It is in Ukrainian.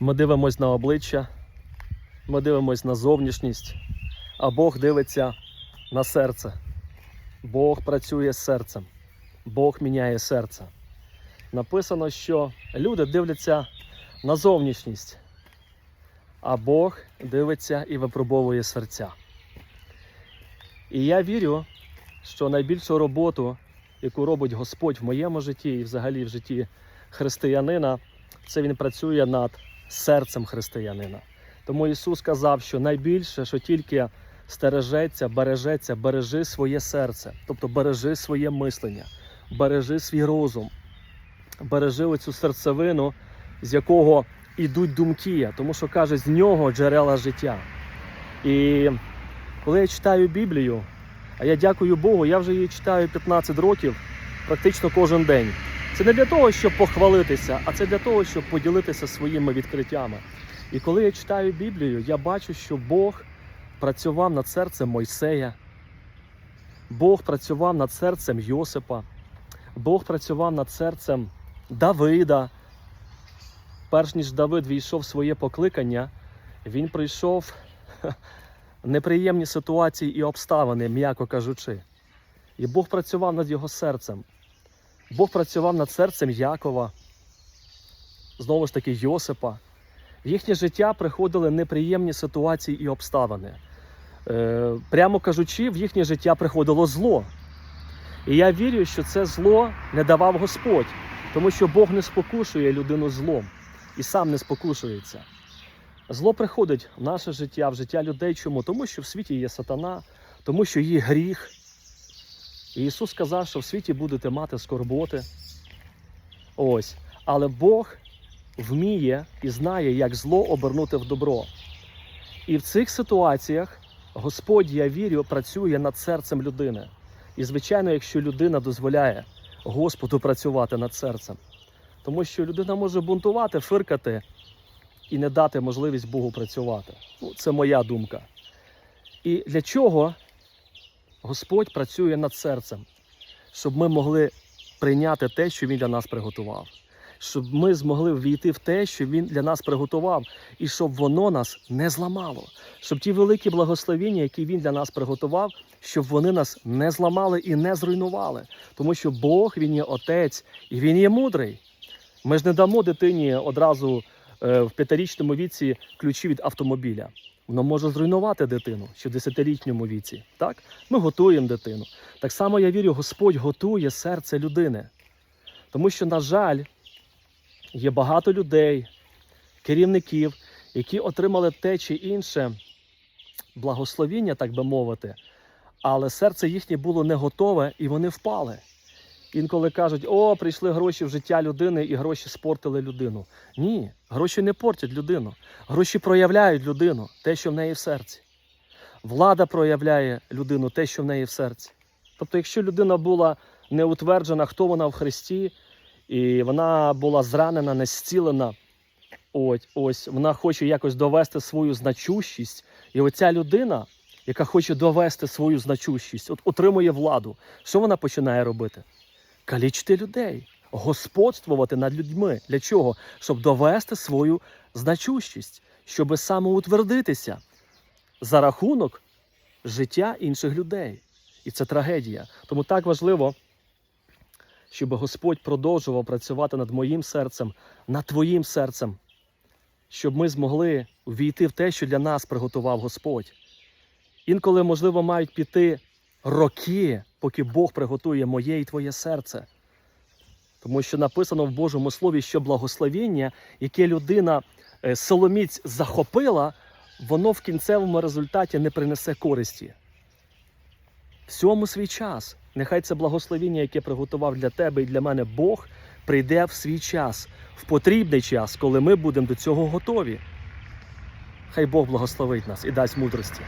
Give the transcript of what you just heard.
Ми дивимось на обличчя, ми дивимось на зовнішність, а Бог дивиться на серце. Бог працює з серцем, Бог міняє серце. Написано, що люди дивляться на зовнішність, а Бог дивиться і випробовує серця. І я вірю, що найбільшу роботу, яку робить Господь в моєму житті і взагалі в житті християнина, це він працює над серцем християнина. Тому Ісус сказав, що найбільше, що тільки стережеться, бережеться, бережи своє серце, тобто бережи своє мислення, бережи свій розум, бережи оцю серцевину, з якого ідуть думки, тому що каже, з нього джерела життя. І коли я читаю Біблію, а я дякую Богу, я вже її читаю 15 років, практично кожен день. Це не для того, щоб похвалитися, а це для того, щоб поділитися своїми відкриттями. І коли я читаю Біблію, я бачу, що Бог працював над серцем Мойсея, Бог працював над серцем Йосипа, Бог працював над серцем Давида. Перш ніж Давид війшов в своє покликання, він прийшов неприємні ситуації і обставини, м'яко кажучи. І Бог працював над його серцем. Бог працював над серцем Якова, знову ж таки Йосипа. В їхнє життя приходили неприємні ситуації і обставини. Е, прямо кажучи, в їхнє життя приходило зло. І я вірю, що це зло не давав Господь, тому що Бог не спокушує людину злом і сам не спокушується. Зло приходить в наше життя, в життя людей. Чому? Тому що в світі є сатана, тому що є гріх. Ісус сказав, що в світі будете мати скорботи. Ось. Але Бог вміє і знає, як зло обернути в добро. І в цих ситуаціях Господь, я вірю, працює над серцем людини. І, звичайно, якщо людина дозволяє Господу працювати над серцем, тому що людина може бунтувати, фиркати і не дати можливість Богу працювати. Ну, це моя думка. І для чого Господь працює над серцем? Щоб ми могли прийняти те, що Він для нас приготував. Щоб ми змогли ввійти в те, що Він для нас приготував, і щоб воно нас не зламало. Щоб ті великі благословіння, які Він для нас приготував, щоб вони нас не зламали і не зруйнували. Тому що Бог Він є Отець і Він є мудрий. Ми ж не дамо дитині одразу е, в п'ятирічному віці ключі від автомобіля. Воно може зруйнувати дитину ще в десятилітньому віці. Так? Ми готуємо дитину. Так само я вірю, Господь готує серце людини. Тому що, на жаль, є багато людей, керівників, які отримали те чи інше благословіння, так би мовити, але серце їхнє було не готове і вони впали. Інколи кажуть, о, прийшли гроші в життя людини і гроші спортили людину. Ні, гроші не портять людину. Гроші проявляють людину, те, що в неї в серці. Влада проявляє людину те, що в неї в серці. Тобто, якщо людина була не утверджена, хто вона в Христі, і вона була зранена, не зцілена, ось, ось вона хоче якось довести свою значущість. І оця людина, яка хоче довести свою значущість, от отримує владу. Що вона починає робити? Калічити людей, господствувати над людьми. Для чого? Щоб довести свою значущість, щоб самоутвердитися за рахунок життя інших людей. І це трагедія. Тому так важливо, щоб Господь продовжував працювати над моїм серцем, над твоїм серцем, щоб ми змогли ввійти в те, що для нас приготував Господь. Інколи, можливо, мають піти роки, поки Бог приготує моє і твоє серце. Тому що написано в Божому Слові, що благословіння, яке людина е, соломіць захопила, воно в кінцевому результаті не принесе користі. Всьому свій час. Нехай це благословіння, яке приготував для тебе і для мене Бог, прийде в свій час, в потрібний час, коли ми будемо до цього готові. Хай Бог благословить нас і дасть мудрості.